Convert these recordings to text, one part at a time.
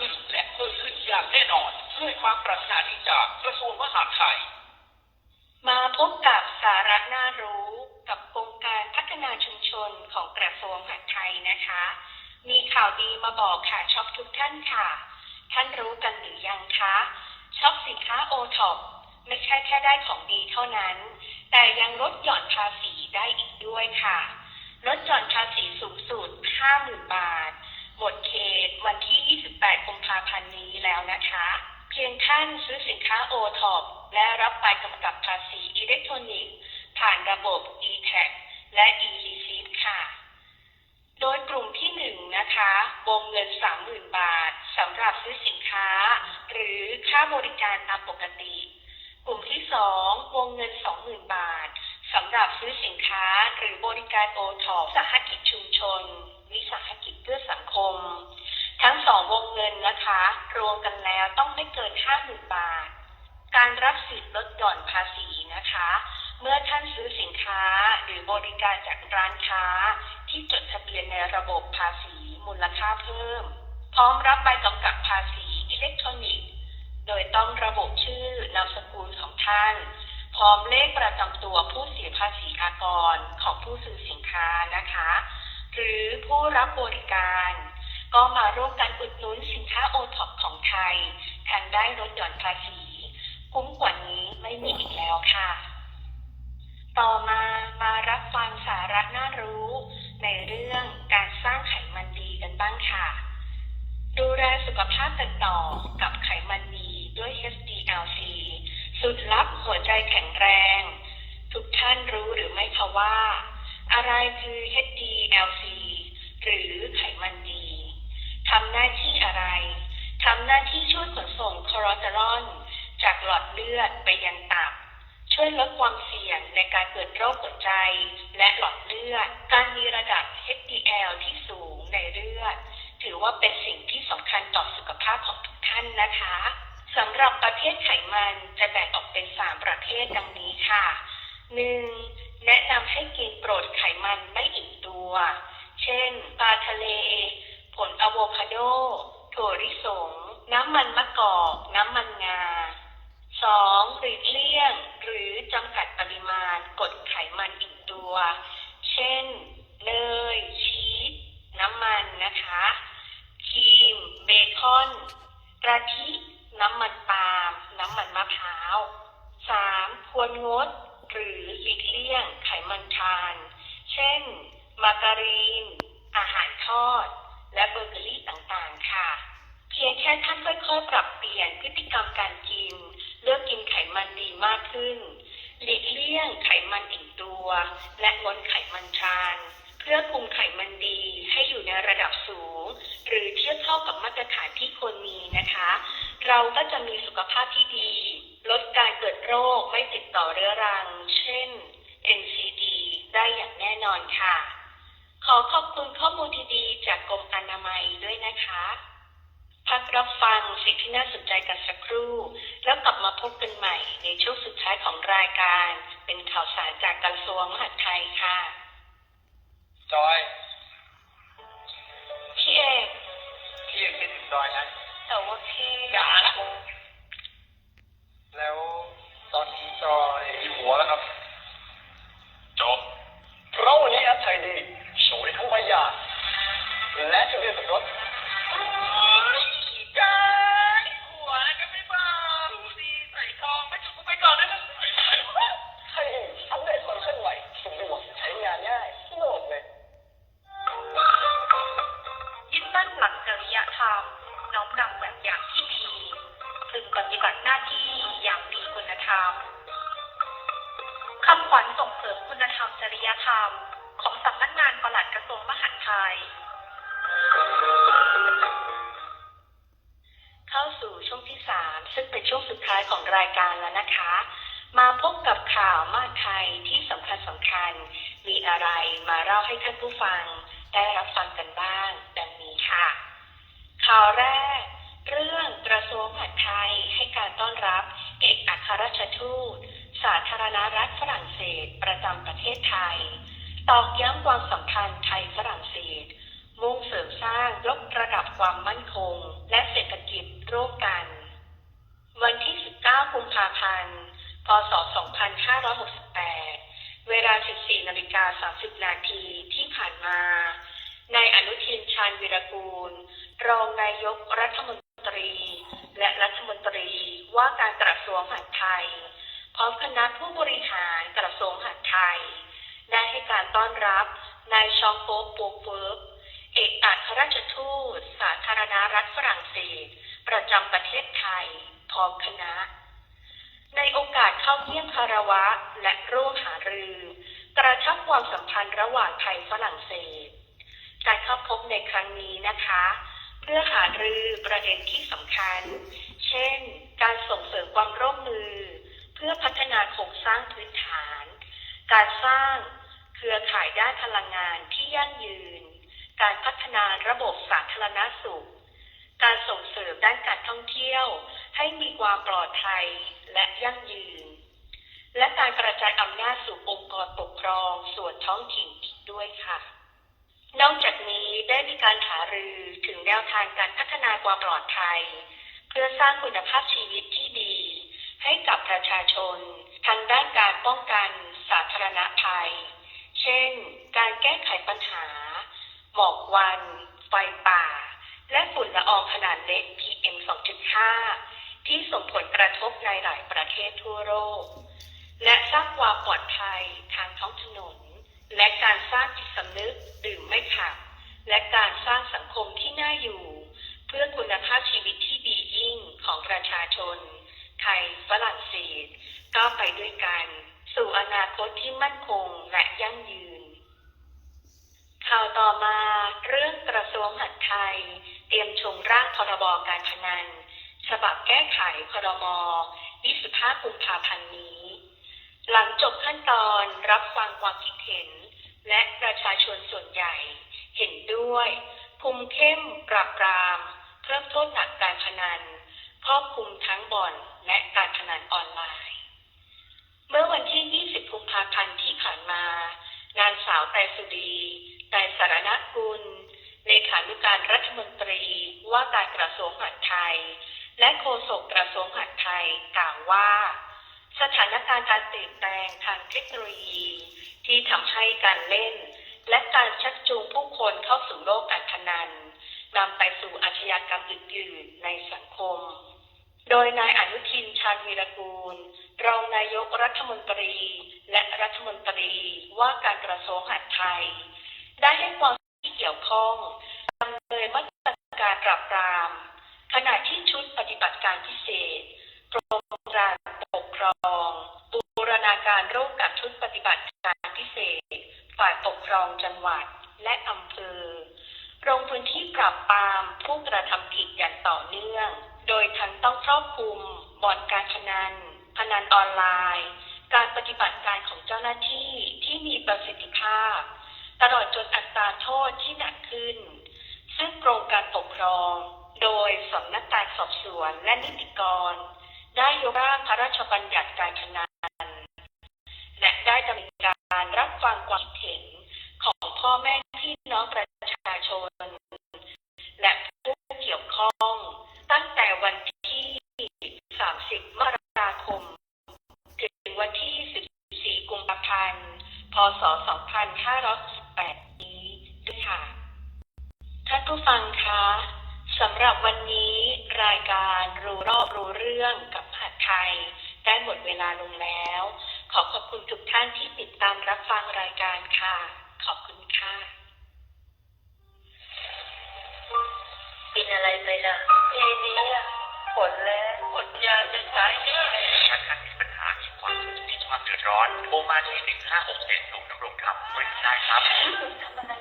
ขึ้นและเพิ่มขึ้นอย่างแน่นอนด้วยความปรารถนาดีจากกระทรวงมหาดไทย มาพบกับสาระน่ารู้กับโครงการพัฒนาชุมชนของกระทรวงมหาดไทยนะคะ มีข่าวดีมาบอกค่ะช็อปทุกท่านค่ะ ท่านรู้กันหรือยังคะช็อปสินค้าโอท็อปไม่ใช่แค่ได้ของดีเท่านั้น แต่ยังลดหย่อนภาษีได้อีกด้วยค่ะลดหย่อนภาษีสูงสุด 50,000 บาท หมดเขตวันที่ 28 กุมภาพันธ์นี้แล้วนะคะ เพียงท่านซื้อสินค้าโอท็อปและรับใบกำกับภาษีอิเล็กทรอนิกส์ ผ่านระบบ e-tax และ e-receipt ค่ะ โดยกลุ่มที่หนึ่งนะคะ วงเงิน 30,000 บาทสำหรับซื้อสินค้า หรือค่าบริการตามปกติ กลุ่มที่สองวงเงิน 20,000 บาทสำหรับซื้อสินค้าหรือบริการโอท็อปสหกิจชุมชน วิสาหกิจ เพื่อสังคม ทั้งสองวงเงินนะคะ รวมกันแล้วต้องไม่เกิน 50,000 บาท การรับสิทธิ์ลดหย่อนภาษีนะคะ เมื่อท่านซื้อสินค้าหรือบริการจากร้านค้า ที่จดทะเบียนในระบบภาษีมูลค่าเพิ่ม พร้อมรับใบกำกับภาษีอิเล็กทรอนิกส์ โดยต้องระบุชื่อนามสกุลของท่านพร้อมเลขประจำตัวผู้เสียภาษีอากรของผู้ซื้อสินค้านะคะ หรือผู้รับบริการ ก็มาร่วมกันอุดหนุนสินค้าโอท็อปของไทยทางได้ลดหย่อนภาษีคุ้มกว่านี้ไม่มีอีกแล้วค่ะ ต่อมามารับฟังสาระน่ารู้ ในเรื่องการสร้างไขมันดีกันบ้างค่ะ ดูแลสุขภาพกันต่อกับไขมันดีด้วย HDLC สุดลับหัวใจแข็งแรง ทุกท่านรู้หรือไม่คะว่า อะไรคือ h L-C หรือไขมันดีทำหน้าที่อะไรทำหน้าที่ช่วยขนส่งคอเลสเตอรอลจากหลอดเลือดไปยังตับ ช่วยลดความเสี่ยงในการเกิดโรคหัวใจ และหลอดเลือด การมีระดับ HDL ที่สูงในเลือด ถือว่าเป็นสิ่งที่สำคัญต่อสุขภาพของทุกท่านนะคะสำหรับประเภทไขมันจะแบ่งออกเป็น 3 ประเภทดังนี้ค่ะ 1. แนะนำให้กินโปรดไขมันไม่อิ่ม ว เช่น ปลาทะเล ผลอะโวคาโด ถั่วลิสง น้ำมันมะกอก น้ำมันงา 2. หลีกเลี่ยง หรือ มาการีน อาหารทอด และเบเกอรี่ต่างๆ ค่ะ เพียงแค่ท่านค่อยๆ ปรับเปลี่ยนพฤติกรรมการกิน เลือกกินไขมันดีมากขึ้น หลีกเลี่ยงไขมันอิ่มตัว และงดไขมันทราน เพื่อคุมไขมันดีให้อยู่ในระดับสูง หรือเทียบเท่ากับมาตรฐานที่ควรมีนะคะ เราก็จะมีสุขภาพที่ดี ลดการเกิดโรคไม่ติดต่อเรื้อรัง เช่น NCD ได้อย่างแน่นอนค่ะ ขอขอบคุณข้อมูลดีๆ จากกรมอนามัยด้วยนะคะ พักรับฟังสิ่งที่น่าสนใจกันสักครู่ แล้วกลับมาพบกันใหม่ในช่วงสุดท้ายของรายการ เป็นข่าวสารจากกระทรวงมหาดไทยค่ะ จอย พี่เอกพี่ยังคิดถึงจอยนะแต่ว่าพี่อย่านะแล้ว ธรรมน้อมนำแบบอย่างที่ดีพึงปฏิบัติหน้าที่อย่างมีคุณธรรมคำขวัญส่งเสริมคุณธรรมจริยธรรม ของสำนักงานปลัดกระทรวงมหาดไทย เข้าสู่ช่วงที่3ซึ่งเป็นช่วงสุดท้ายของรายการแล้วนะคะ มาพบกับข่าวมาไทยที่สำคัญสำคัญ มีอะไรมาเล่าให้ท่านผู้ฟังได้รับฟังกันบ้าง ดังนี้ค่ะ ข่าวแรก เรื่องกระทรวงมหาดไทยให้การต้อนรับเอกอัครราชทูต สาธารณรัฐฝรั่งเศสประจำประเทศไทย ตอกย้ำความสัมพันธ์ไทยฝรั่งเศส มุ่งเสริมสร้างยกระดับความมั่นคง และเศรษฐกิจร่วมกัน วันที่ 19 กุมภาพันธ์ พศ 2568 เวลา 14นาฬิกา30 นาทีที่ผ่านมานายอนุทินชาญวิรกูล องนายกรัฐมนตรี และรัฐมนตรีว่าการกระทรวงมหาดไทย พร้อมคณะผู้บริหารกระทรวงมหาดไทย ได้ให้การต้อนรับนายชองโปโปเฟิร์กเอกอัครราชทูตสาธารณรัฐฝรั่งเศส ประจำประเทศไทย พร้อมคณะ ในโอกาสเข้าเยี่ยมคารวะและร่วมหารือ กระชับความสัมพันธ์ระหว่างไทยฝรั่งเศส การเข้าพบในครั้งนี้นะคะ เพื่อหารือประเด็นที่สำคัญ เช่น การส่งเสริมความร่วมมือ เพื่อพัฒนาโครงสร้างพื้นฐาน การสร้างเครือข่ายด้านพลังงานที่ยั่งยืน การพัฒนาระบบสาธารณสุข การส่งเสริมด้านการท่องเที่ยว ให้มีความปลอดภัยและยั่งยืน และการกระจายอำนาจสู่องค์กรปกครองส่วนท้องถิ่นอีกด้วยค่ะ นอกจากนี้ได้มีการหารือถึงแนวทางการพัฒนาความปลอดภัย เพื่อสร้างคุณภาพชีวิตที่ดี ให้กับประชาชนทางด้านการป้องกันสาธารณภัย เช่น การแก้ไขปัญหา หมอกควัน ไฟป่า และฝุ่นละอองขนาดเล็ก PM 2.5 ที่ส่งผลกระทบในหลายประเทศทั่วโลก และสร้างความปลอดภัยทางท้องถนน และการสร้างจิตสำนึกดื่มไม่ขับและการสร้างสังคมที่น่าอยู่ เพื่อคุณภาพชีวิตที่ดียิ่งของประชาชน ไทยฝรั่งเศสก้าวไปด้วยกัน สู่อนาคตที่มั่นคงและยั่งยืน ข่าวต่อมาเรื่องกระทรวงหาดไทย เตรียมชงร่างพรบการพนัน ฉบับแก้ไขพรม25กุมภาพันธ์นี้ หลังจบขั้นตอนรับฟังความคิดเห็น และประชาชนส่วนใหญ่ เห็นด้วย คุมเข้มปราบปราม เพิ่มโทษหนักการพนันครอบคลุมทั้งบ่อนและการพนันออนไลน์ เมื่อวันที่ 20 กุมภาพันธ์ที่ผ่านมา นางสาวแต่สุดีแต่สารณกุล เลขานุการรัฐมนตรีว่าการกระทรวงมหาดไทย และโฆษกกระทรวงมหาดไทยกล่าวว่า สถานการณ์การเปลี่ยนแปลงทางเทคโนโลยี ที่ทำให้การเล่น และการชักจูงผู้คนเข้าสู่โลกการพนันนำไปสู่อาชญากรรมอื่นๆในสังคม โดยนายอนุทินชาญวีรกูล รองนายกรัฐมนตรี และรัฐมนตรีว่าการกระทรวงมหาดไทย ได้ให้ความที่เกี่ยวข้องดำเนินมาตรการปราบปราม ขณะที่ชุดปฏิบัติการพิเศษกรมกา องจังหวัดและอำเภอลงพื้นที่ปราบปรามผู้กระทำผิดอย่างต่อเนื่อง โดยทั้งต้องครอบคลุมบ่อนการพนัน พนันออนไลน์ การปฏิบัติการของเจ้าหน้าที่ที่มีประสิทธิภาพ ตลอดจนอัตราโทษที่หนักขึ้น ซึ่งกรมการปกครอง โดยสำนักการสอบสวนและนิติกร ได้ยกร่างพระราชบัญญัติการพนันและได้ดำเนินการรับฟังความคิดเห็นของพ่อแม่พี่น้ องประชาชน และผู้เกี่ยวข้องตั้งแต่วันที่ 30 มกราคม ถึงวันที่ 14 กุมภาพันธ์ พศ 2568 นี้ด้วยค่ะ ท่านผู้ฟังคะสำหรับวันนี้รายการรู้รอบรู้เรื่องกับมหาดไทย ได้หมดเวลาลงแล้ว ขอขอบคุณทุกท่านที่ติดตามรับฟังรายการค่ะ ขอบคุณค่ะ อะไรไปล่ะทีนี้ผลแล้วผลยาจะใช้เนี่ยถ้าท่านมีปัญหามีความทุกข์มีความเดือดร้อนโทรมาที่1567ศูนย์ดำรงธรรมบริการได้ครับ ทำอะไร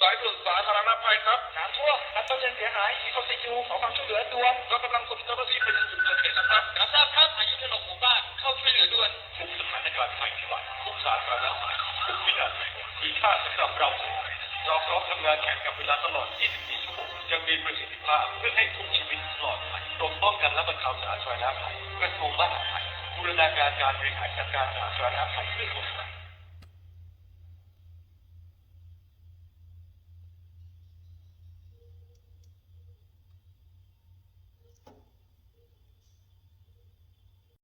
สายด่วนสาธารณภัยครับน้ำท่วมนักต้นเรียนเสียหายมีคนติดอยู่ขอความช่วยเหลือด่วนเรากำลังส่งเจ้าหน้าที่ไปยังจุดเกิดเหตุนะครับรับทราบครับอายุถล่มหมู่บ้านเข้าช่วยเหลือด่วนทุกสถานการณ์ภัยพิบัติทุกสาธารณภัยทุกวินาทีมีค่าสำหรับเราเราพร้อมทำงานแข่งกับเวลาตลอด 24 ชั่วโมงยังมีประสิทธิภาพเพื่อให้ทุกชีวิตปลอดภัยกรมป้องกันและบรรเทาสาธารณภัยกระทรวงมหาดไทยบูรณาการการบริหารจัดการสาธารณภัยเพื่อคนไทย